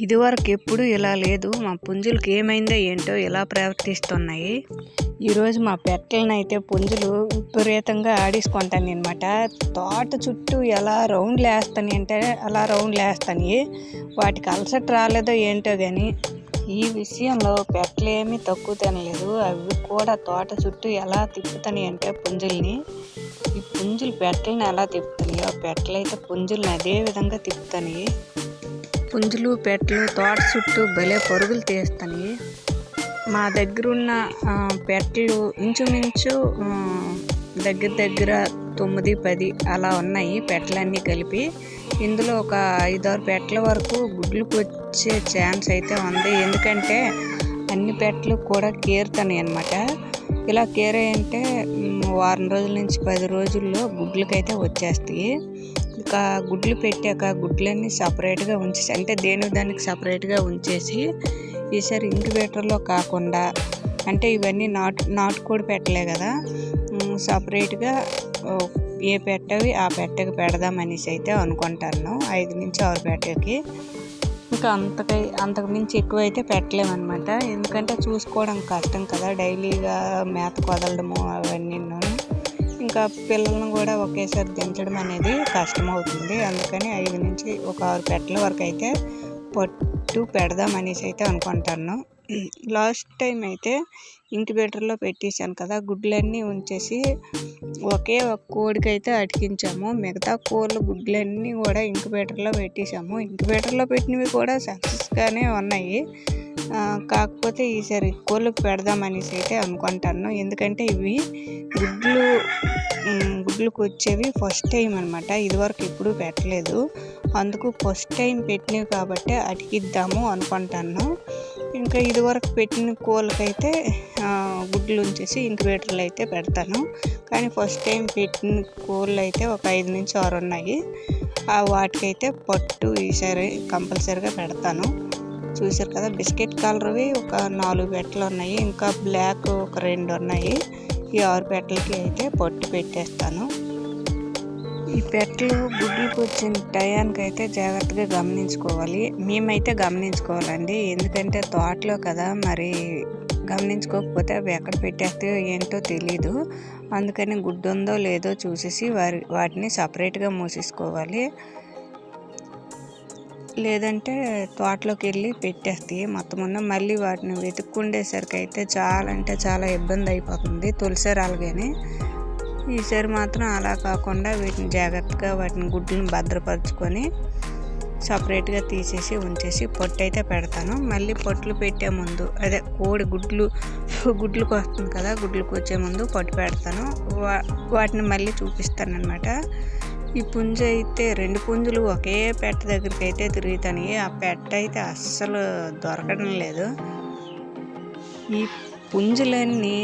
ఇదివరకు ఎప్పుడు ఇలా లేదు. మా పుంజులకి ఏమైందో ఏంటో ఇలా ప్రవర్తిస్తున్నాయి? ఈరోజు మా పెట్టలను అయితే పుంజులు విపరీతంగా ఆడేసుకుంటాను అనమాట తోట చుట్టూ ఎలా రౌండ్లు వేస్తాను అంటే అలా రౌండ్లు వేస్తాను. వాటికి అలసట రాలేదో ఏంటో కానీ ఈ విషయంలో పెట్టలు ఏమీ తక్కువ తినలేదు. అవి కూడా తోట చుట్టూ ఎలా తిప్పుతాయి అంటే పుంజుల్ని ఈ పుంజులు పెట్టలను ఎలా తిప్పుతాయో ఆ పెట్టలు అయితే పుంజుల్ని అదే విధంగా తిప్పుతాయి పుంజులు పెట్టలు తోట చుట్టూ భలే పరుగులు తీస్తాయి. మా దగ్గర ఉన్న పెట్టలు ఇంచుమించు దగ్గర దగ్గర తొమ్మిది పది అలా ఉన్నాయి పెట్టలన్నీ కలిపి. ఇందులో ఒక ఐదారు పెట్టల వరకు గుడ్లకు వచ్చే ఛాన్స్ అయితే ఉంది. ఎందుకంటే అన్ని పెట్టలు కూడా కేరుతాయి అనమాట ఇలా కేరే అంటే వారం రోజుల నుంచి పది రోజుల్లో గుడ్లకైతే వచ్చేస్తాయి. ఇంకా గుడ్లు పెట్టాక గుడ్లన్నీ సపరేట్గా ఉంచేసి అంటే దేని దానికి సపరేట్గా ఉంచేసి ఈసారి ఇంక్యుబేటర్లో కాకుండా అంటే ఇవన్నీ నాటు నాటుకోడి పెట్టలే కదా సపరేట్గా ఏ పెట్టవి ఆ పెట్టకి పెడదాం అనేసి అయితే అనుకుంటాను. ఐదు నుంచి ఆరు పెట్టకి. ఇంకా అంతకై అంతకు మించి ఎక్కువ అయితే పెట్టలేమన్నమాట. ఎందుకంటే చూసుకోవడం కష్టం కదా డైలీగా మేత కొదలడము అవన్నీ ఇంకా పిల్లలను కూడా ఒకేసారి దించడం అనేది కష్టం అవుతుంది అందుకని ఐదు నుంచి ఒక ఆరు పెట్టల వరకు అయితే పట్టు పెడదాం అనేసి అయితే అనుకుంటాను. లాస్ట్ టైం అయితే ఇంక్యుబేటర్లో పెట్టేశాను కదా గుడ్లన్నీ ఉంచేసి ఒకే ఒక కోడికి అయితే అతికించాము. మిగతా కోళ్ళు గుడ్లన్నీ కూడా ఇంక్యుబేటర్లో పెట్టేశాము. ఇంక్యుబేటర్లో పెట్టినవి కూడా సక్సెస్గానే ఉన్నాయి. కాకపోతే ఈసారి కోళ్ళకి పెడదామనేసి అయితే అనుకుంటాను. ఎందుకంటే ఇవి గుడ్లు గుడ్లకు వచ్చేవి ఫస్ట్ టైం అనమాట ఇదివరకు ఎప్పుడూ పెట్టలేదు. అందుకు ఫస్ట్ టైం పెట్టినవి కాబట్టి అటికిద్దాము అనుకుంటాను. ఇంకా ఇదివరకు పెట్టిన కోళ్ళకైతే గుడ్లు ఉంచేసి ఇంక్యుబేటర్లు అయితే పెడతాను. కానీ ఫస్ట్ టైం పెట్టిన కోళ్ళు అయితే ఒక ఐదు నుంచి ఆరు ఉన్నాయి. వాటికైతే పట్టు ఈసారి కంపల్సరీగా పెడతాను. చూసారు కదా బిస్కెట్ కలర్వి ఒక నాలుగు పెట్టలు ఉన్నాయి. ఇంకా బ్లాక్ ఒక రెండు ఉన్నాయి. ఈ ఆరు పెట్టలకి అయితే పట్టు పెట్టేస్తాను. ఈ పెట్టలు గుడ్లకు వచ్చిన టయానికి అయితే జాగ్రత్తగా గమనించుకోవాలి. మేమైతే గమనించుకోవాలండి. ఎందుకంటే తోటలో కదా మరి గమనించుకోకపోతే అవి ఎక్కడ పెట్టేస్తాయో ఏంటో తెలీదు. అందుకని గుడ్డు ఉందో లేదో చూసేసి వారి వాటిని సపరేట్గా మూసేసుకోవాలి. లేదంటే తోటలోకి వెళ్ళి పెట్టేస్తాయి మొత్తం ఉన్న. మళ్ళీ వాటిని వెతుక్కుండేసరికి అయితే చాలా అంటే చాలా ఇబ్బంది అయిపోతుంది. తొలిసారి రాలుగానే ఈసారి మాత్రం అలా కాకుండా వీటిని జాగ్రత్తగా వాటిని గుడ్లను భద్రపరచుకొని సపరేట్గా తీసేసి ఉంచేసి పొట్టు అయితే పెడతాను. మళ్ళీ పొట్లు పెట్టే ముందు అదే కోడి గుడ్లు గుడ్లకు వస్తుంది కదా గుడ్లకు వచ్చే ముందు పొట్టు పెడతాను. వా వాటిని మళ్ళీ చూపిస్తాను అనమాట ఈ పుంజ అయితే రెండు పుంజులు ఒకే పెట్ట దగ్గరికి అయితే తిరుగుతాయి. ఆ పెట్ట అయితే అస్సలు దొరకడం లేదు. ఈ పుంజులన్నీ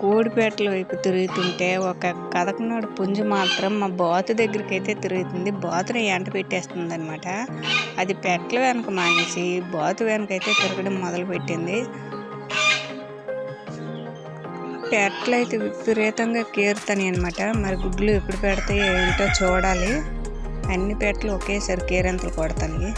కోడిపేటల వైపు తిరుగుతుంటే ఒక కథకనాడు పుంజు మాత్రం మా బాతు దగ్గరికి అయితే తిరుగుతుంది. బాతుని ఎంట పెట్టేస్తుంది అనమాట అది పెట్టల వెనక మానేసి బాతు వెనక అయితే తిరగడం మొదలుపెట్టింది. పెట్టలు అయితే విపరీతంగా కేరుతాయి అనమాట మరి గుడ్లు ఎప్పుడు పెడతాయో ఏంటో చూడాలి. అన్ని పెట్టలు ఒకేసారి కేరంతలు కొడతాయి.